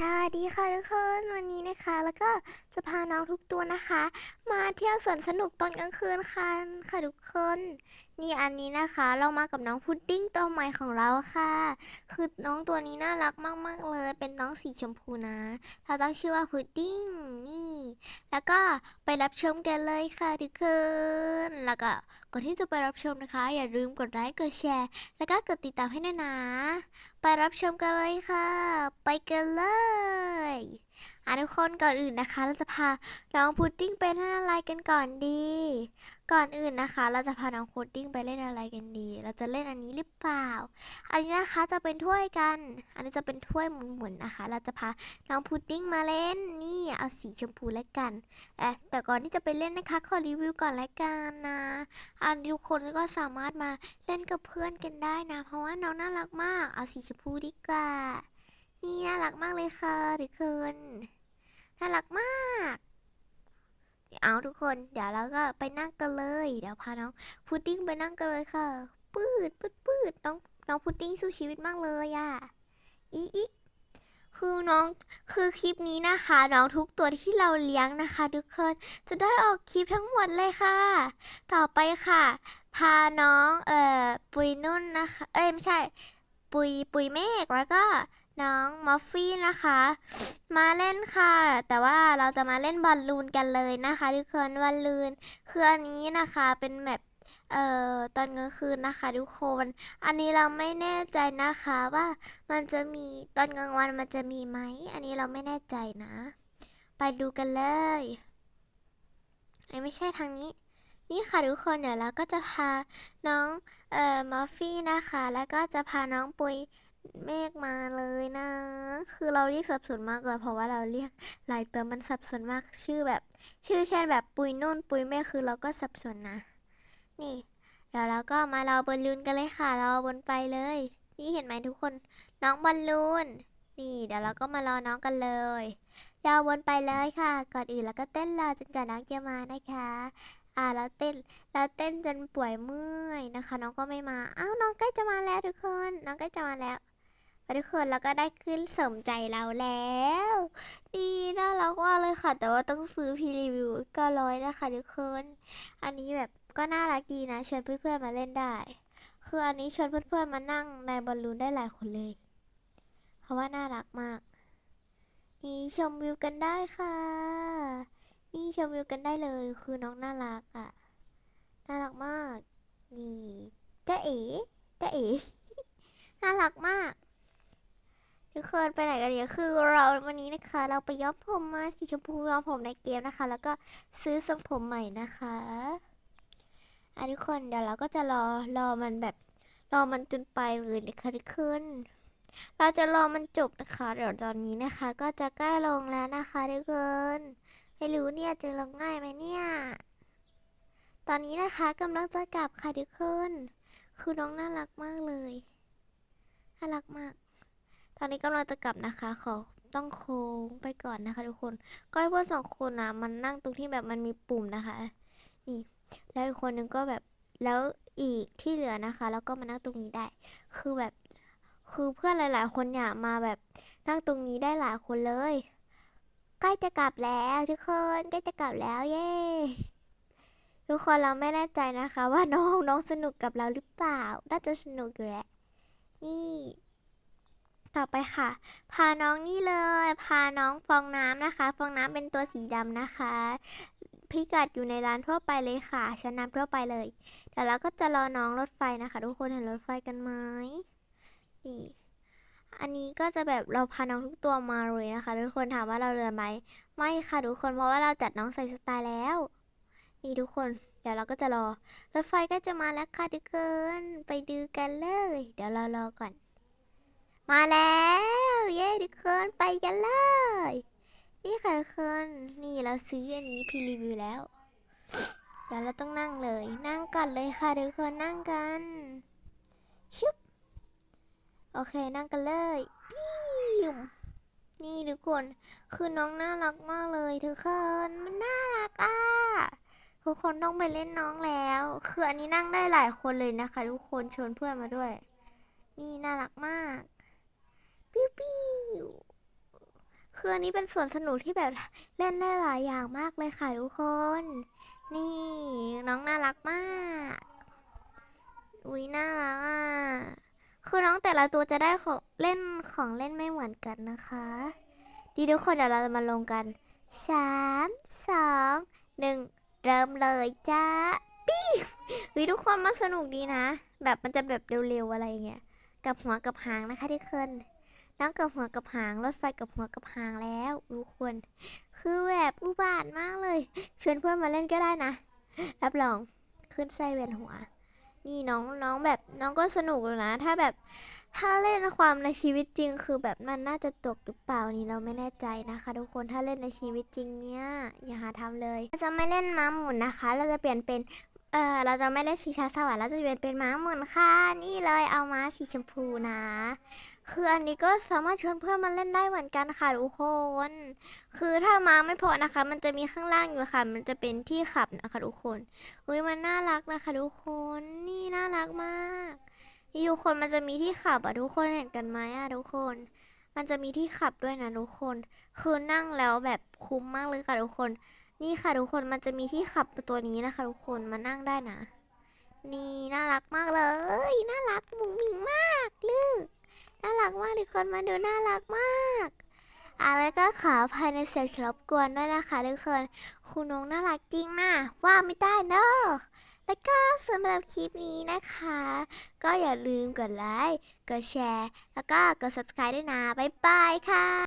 สวัสดีค่ะทุกคนวันนี้นะคะ แล้วก็จะพาน้องทุกตัวนะคะ มาเที่ยวสวนสนุกตอนกลางคืนค่ะค่ะทุกคน นี่อันนี้นะคะ เรามากับน้องพุดดิ้งตัวใหม่ของเราค่ะ คือน้องตัวนี้น่ารักมากๆเลย เป็นน้องสีชมพูนะ เราตั้งชื่อว่าพุดดิ้งนี่ แล้วก็ไปรับชมกันเลยค่ะทุกคนแล้วก็ก่อนที่จะไปรับชมนะคะ อย่าลืมกดไลค์กดแชร์ แล้วก็กดติดตามให้ด้วยนะ ไปรับชมกันเลยค่ะ ไปกันเลยอะทุกคนก่อนอื่นนะคะ เราจะพาน้องพุดดิ้งไปเล่นอะไรกันก่อนดี ก่อนอื่นนะคะ เราจะพาน้องพุดดิ้งไปเล่นอะไรกันดี เราจะเล่นอันนี้หรือเปล่า อันนี้นะคะจะเป็นถ้วยกัน อันนี้จะเป็นถ้วยหมุนๆนะคะ เราจะพาน้องพุดดิ้งมาเล่น นี่เอาสีชมพูแล้วกันเอ๊ะแต่ก่อนที่จะไปเล่นนะคะ ขอรีวิวก่อนแล้วกันนะ อันนี้ทุกคนก็สามารถมาเล่นกับเพื่อนกันได้นะ เพราะว่าน้องน่ารักมาก เอาสีชมพูดีกว่า นี่น่ารักมากเลยค่ะทุกคน น่ารักมาก เอาทุกคน เดี๋ยวเราก็ไปนั่งกันเลย เดี๋ยวพาน้องพุดดิ้งไปนั่งกันเลยค่ะ ปืดปืดปืดน้องน้องพุดดิ้งสู้ชีวิตมากเลยอะอีอีคือน้องคือคลิปนี้นะคะ น้องทุกตัวที่เราเลี้ยงนะคะ ทุกคนจะได้ออกคลิปทั้งหมดเลยค่ะ ต่อไปค่ะ พาน้องเอ่อปุยนุ่นนะคะ เอ้ยไม่ใช่ ปุยปุยเมฆแล้วก็ น้องมอฟฟี่นะคะ มาเล่นค่ะ แต่ว่าเราจะมาเล่นบอลลูนกันเลยนะคะทุกคนบอลลูนคืออันนี้นะคะเป็นแบบเอ่อตอนกลางคืนนะคะทุกคน อันนี้เราไม่แน่ใจนะคะว่ามันจะมีตอนกลางวันมันจะมีไหม อันนี้เราไม่แน่ใจนะ ไปดูกันเลยไอ้ไม่ใช่ทางนี้ นี่ค่ะทุกคนเดี๋ยวเราก็จะพาน้องเอ่อมอฟฟี่นะคะ แล้วก็จะพาน้องปุย เมฆมาเลยนะ คือเราเรียกสับสนมากเลยเพราะว่าเราเรียกหลายตัวมันสับสนมากชื่อแบบ ชื่อเช่นแบบปุยนุ่นปุยเมฆคือเราก็สับสนนะ นี่เดี๋ยวเราก็มาเราบอลลูนกันเลยค่ะ เราบนไปเลย นี่เห็นไหมทุกคน น้องบอลลูน นี่ เดี๋ยวเราก็มารอน้องกันเลยยาวนไปเลยค่ะ ก่อนอื่นแล้วก็เต้นรอจนกว่าน้องจะมานะคะ อ่าแล้วเต้นแล้วเต้นจนป่วยเมื่อยนะคะ น้องก็ไม่มาอ้าวน้องใกล้จะมาแล้วทุกคน น้องใกล้จะมาแล้วทุกคนแล้วก็ได้ขึ้นสมใจเราแล้วนี่น่ารักมากเลยค่ะ แต่ว่าต้องซื้อพรีรีวิวก็ร้อยนะคะทุกคนอันนี้แบบก็น่ารักดีนะชวนเพื่อนๆมาเล่นได้ คืออันนี้ชวนเพื่อนๆมานั่งในบอลลูนได้หลายคนเลย เพราะว่าน่ารักมาก นี่ชมวิวกันได้ค่ะ นี่ชมวิวกันได้เลย คือน้องน่ารักอะ น่ารักมาก นี่จ้าเอ๋จ้าเอ๋ น่ารักมาก ทุกคนไปไหนกันเนี่ยคือเราวันนี้นะคะ เราไปย้อมผมมาสีชมพูย้อมผมในเกมนะคะ แล้วก็ซื้อทรงผมใหม่นะคะอะทุกคนเดี๋ยวเราก็จะรอรอมันแบบรอมันจนไปเลยนะคะทุกคนเราจะรอมันจบนะคะ เดี๋ยวตอนนี้นะคะ ก็จะใกล้ลงแล้วนะคะทุกคน ไม่รู้เนี่ยจะลงง่ายไหมเนี่ย ตอนนี้นะคะกำลังจะกลับค่ะทุกคน คือน้องน่ารักมากเลย น่ารักมาก ตอนนี้กำลังจะกลับนะคะขอต้องโค้งไปก่อนนะคะทุกคนก็ให้เพื่อนสองคนนะมันนั่งตรงที่แบบมันมีปุ่มนะคะ นี่ แล้วอีกคนนึงก็แบบ แล้วอีกที่เหลือนะคะ แล้วก็มานั่งตรงนี้ได้ คือแบบ คือเพื่อนหลาย ๆ คนอยากมาแบบนั่งตรงนี้ได้หลายคนเลย ใกล้จะกลับแล้วทุกคนใกล้จะกลับแล้วเย้ทุกคนเราไม่แน่ใจนะคะ ว่าน้องน้องสนุกกับเราหรือเปล่า น่าจะสนุกอยู่แหละนี่ ต่อไปค่ะ พาน้องนี่เลย พาน้องฟองน้ำนะคะ ฟองน้ำเป็นตัวสีดำนะคะพิกัดอยู่ในร้านทั่วไปเลยค่ะชั้นนำทั่วไปเลยเดี๋ยวเราก็จะรอน้องรถไฟนะคะ ทุกคนเห็นรถไฟกันไหมนี่ อันนี้ก็จะแบบเราพาน้องทุกตัวมาเลยนะคะ ทุกคนถามว่าเราเรือไหมไม่ค่ะทุกคนเพราะว่าเราจัดน้องใส่สไตล์แล้ว นี่ทุกคนเดี๋ยวเราก็จะรอ รถไฟก็จะมาแล้วค่ะทุกคนไปดูกันเลย เดี๋ยวเรารอก่อน มาแล้ว เย้ทุกคนไปกันเลย นี่ค่ะทุกคนนี่เราซื้ออันนี้พรีรีวิวแล้วเดี๋ยวเราต้องนั่งเลย นั่งก่อนเลยค่ะทุกคนนั่งกันชุบ โอเคนั่งกันเลยปิ้วนี่ทุกคน คือน้องน่ารักมากเลยทุกคนมันน่ารักอะทุกคนต้องไปเล่นน้องแล้ว คืออันนี้นั่งได้หลายคนเลยนะคะ ทุกคนชวนเพื่อนมาด้วย นี่น่ารักมากปิ้วปิ้วคืออันนี้เป็นสวนสนุกที่แบบเล่นได้หลายอย่างมากเลยค่ะทุกคน นี่น้องน่ารักมาก อุ้ยน่ารักอะ คือน้องแต่ละตัวจะได้ของเล่นของเล่นไม่เหมือนกันนะคะ ดีทุกคนเดี๋ยวเราจะมาลงกันสามสองหนึ่งเริ่มเลยจ้าปี้เฮ้ยทุกคนมันสนุกดีนะ แบบมันจะแบบเร็วๆอะไรเงี้ยกับหัวกับหางนะคะทุกคนน้องกับหัวกับหางรถไฟกับหัวกับหางแล้วทุกคนคือแบบอุบาทมากเลยชวนเพื่อนมาเล่นก็ได้นะ รับรองขึ้นไส้เวียนหัว นี่น้องน้องแบบน้องก็สนุกเลยนะ ถ้าแบบถ้าเล่นความในชีวิตจริง คือแบบมันน่าจะตกหรือเปล่านี่เราไม่แน่ใจนะคะ ทุกคนถ้าเล่นในชีวิตจริงเนี่ยอย่าหาทำเลยเราจะไม่เล่นม้าหมุนนะคะ เราจะเปลี่ยนเป็นเออเราจะไม่เล่นชิงช้าสวรรค์เราจะเปลี่ยนเป็นม้าหมุนค่ะนี่เลยเอาม้าสีชมพูนะ คืออันนี้ก็สามารถชวนเพื่อนมาเล่นได้เหมือนกันค่ะทุกคนคือถ้าม้าไม่พอนะคะ มันจะมีข้างล่างอยู่ค่ะ มันจะเป็นที่ขับนะคะทุกคนอุ้ยมันน่ารักนะคะทุกคน นี่ทุกคนมันจะมีที่ขับอะทุกคนเห็นกันไหมอะทุกคน มันจะมีที่ขับด้วยนะทุกคน คือนั่งแล้วแบบคุ้มมากเลยค่ะทุกคน นี่ค่ะทุกคนมันจะมีที่ขับตัวนี้นะคะ ทุกคนมานั่งได้นะ นี่น่ารักมากเลย น่ารักมุ้งมิงมากลูกน่ารักมากทุกคนมาดูน่ารักมากอะแล้วก็ขอภัยในเสียงรบกวนด้วยนะคะทุกคน คุณน้องน่ารักจริงนะว่าไม่ได้เนอะ แล้วก็สำหรับคลิปนี้นะคะ ก็อย่าลืมกดไลค์ กดแชร์ แล้วก็กด subscribe ด้วยนะ บ๊ายบายค่ะ